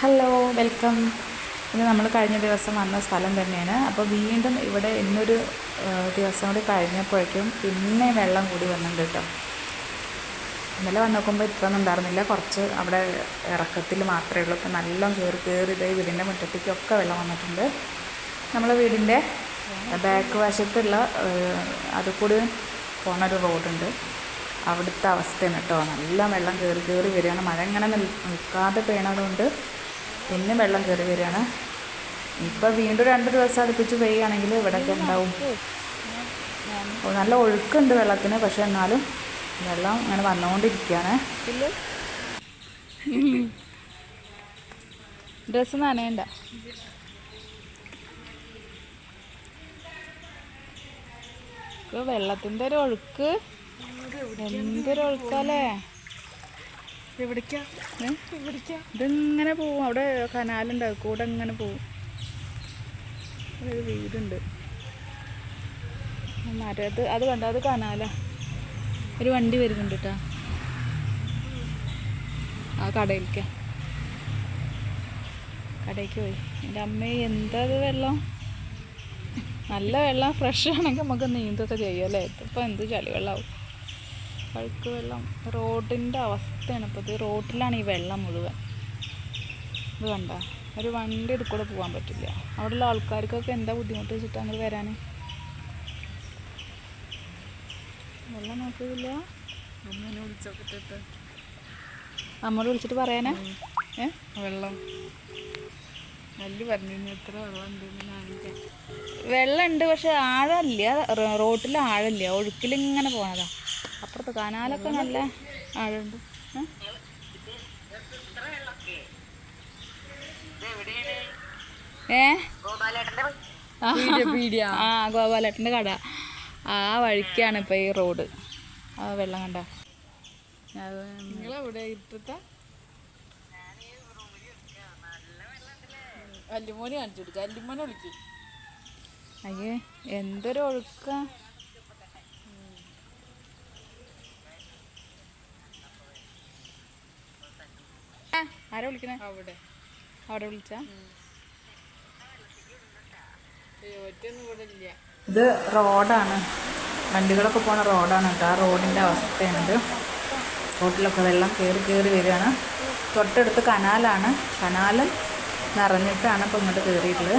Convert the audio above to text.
Hello welcome ഇത് നമ്മൾ കഴിഞ്ഞ ദിവസം വന്ന സ്ഥലം തന്നെയാണ്. അപ്പോൾ വീണ്ടും ഇവിടെ ഇന്നൊരു ദിവസം കൂടി കഴിഞ്ഞപ്പോഴേക്കും പിന്നെ വെള്ളം കൂടി വന്നിട്ടുണ്ട് കേട്ടോ. ഇന്നലെ വന്ന് നോക്കുമ്പോൾ ഇത്രയൊന്നും ഉണ്ടായിരുന്നില്ല. കുറച്ച് അവിടെ ഇറക്കത്തിൽ മാത്രമേ ഉള്ളൂ. ഇപ്പം നല്ല കയറി കയറി ഇതായി വീടിന്റെ മുറ്റത്തേക്കൊക്കെ വെള്ളം വന്നിട്ടുണ്ട്. നമ്മളെ വീടിന്റെ ബാക്ക് വശത്തുള്ള അത് കൂടി പോണൊരു റോഡുണ്ട്. അവിടുത്തെ അവസ്ഥയാണ് കേട്ടോ. നല്ല വെള്ളം കയറി കയറി വരികയാണ്. മഴ ഇങ്ങനെ നിൽക്കാതെ പെയ്യണതുകൊണ്ട് പിന്നെ വെള്ളം കയറി വരികയാണ്. ഇപ്പൊ വീണ്ടും രണ്ട് ദിവസം അടുപ്പിച്ച് പെയ്യുകയാണെങ്കിൽ ഇവിടെയൊക്കെ ഉണ്ടാവും. നല്ല ഒഴുക്കുണ്ട് വെള്ളത്തിന് പക്ഷെ എന്നാലും വെള്ളം ഇങ്ങനെ വന്നുകൊണ്ടിരിക്കുകയാണ്. ഡ്രസ്സ് നനയണ്ട. വെള്ളത്തിന്റെ ഒരു ഒഴുക്ക്. എന്തൊരു ഒഴുക്കല്ലേ? ഇതിങ്ങനെ പോവും? അവിടെ കനാലുണ്ട് കൂടെ ഇങ്ങനെ പോവും. ഒരു വീടുണ്ട്. മരത് അത് കണ്ട? അത് കനാലാ. ഒരു വണ്ടി വരുന്നുണ്ട് കേട്ടോ ആ കടയിലേക്ക്. കടയിലേക്ക് പോയി. എന്റെ അമ്മ എന്താ ഇത് വെള്ളം? നല്ല വെള്ളം ഫ്രഷ് ആണെങ്കിൽ നമുക്ക് നീന്തൊക്കെ ചെയ്യാമല്ലേ ഇതിപ്പോൾ എന്ത് ചളി വെള്ളമാവും പഴുക്ക് വെള്ളം. റോഡിന്റെ അവസ്ഥയാണ് ഇപ്പോൾ ഇത് റോഡിലാണ് ഈ വെള്ളം മുഴുവൻ. ഇത് കണ്ട? ഒരു വണ്ടി ഇത് കൂടെ പോകാൻ പറ്റില്ല. അവിടെയുള്ള ആൾക്കാർക്കൊക്കെ എന്താ ബുദ്ധിമുട്ട് വെച്ചിട്ട് അങ്ങോട്ട് വരാൻ വെള്ളം നോക്കിയില്ല. അമ്മോട് വിളിച്ചിട്ട് പറയാനാ? ഏ? വെള്ളം. നെല്ല് എത്ര വെള്ളം ഉണ്ട് പക്ഷെ ആഴമില്ല റോട്ടിൽ ആഴമില്ല ഒഴുക്കിലിങ്ങനെ പോണതാ. അപ്പുറത്ത് കനാലൊക്കെ നല്ല ആഴുണ്ട് ഏ? ആ ഗോപാലേട്ടന്റെ കട. ആ വഴിക്കാണ് ഇപ്പം ഈ റോഡ്. ആ വെള്ളം കണ്ട. നിങ്ങളെവിടെ? ഇട്ടത്തെ അല്ലുമോനെ കാണിച്ചു കൊടുക്കുക അല്ലുമോനെ വിളിക്കും. അയ്യേ എന്തൊരു ഒഴുക്ക. ആരാ വിളിക്കണേ? അവിടെ. അവിടെ വിളിച്ച? ഇത് റോഡാണ്. വണ്ടികളൊക്കെ പോണ റോഡാണ് കേട്ടോ. ആ റോഡിന്റെ അവസ്ഥയാണിത്. റോഡിലൊക്കെ വെള്ളം കയറി കയറി വരികയാണ്. തൊട്ടടുത്ത് കനാലാണ്. കനാല് നിറഞ്ഞിട്ടാണ് ഇപ്പോൾ ഇങ്ങോട്ട് കയറിയിട്ടുള്ളത്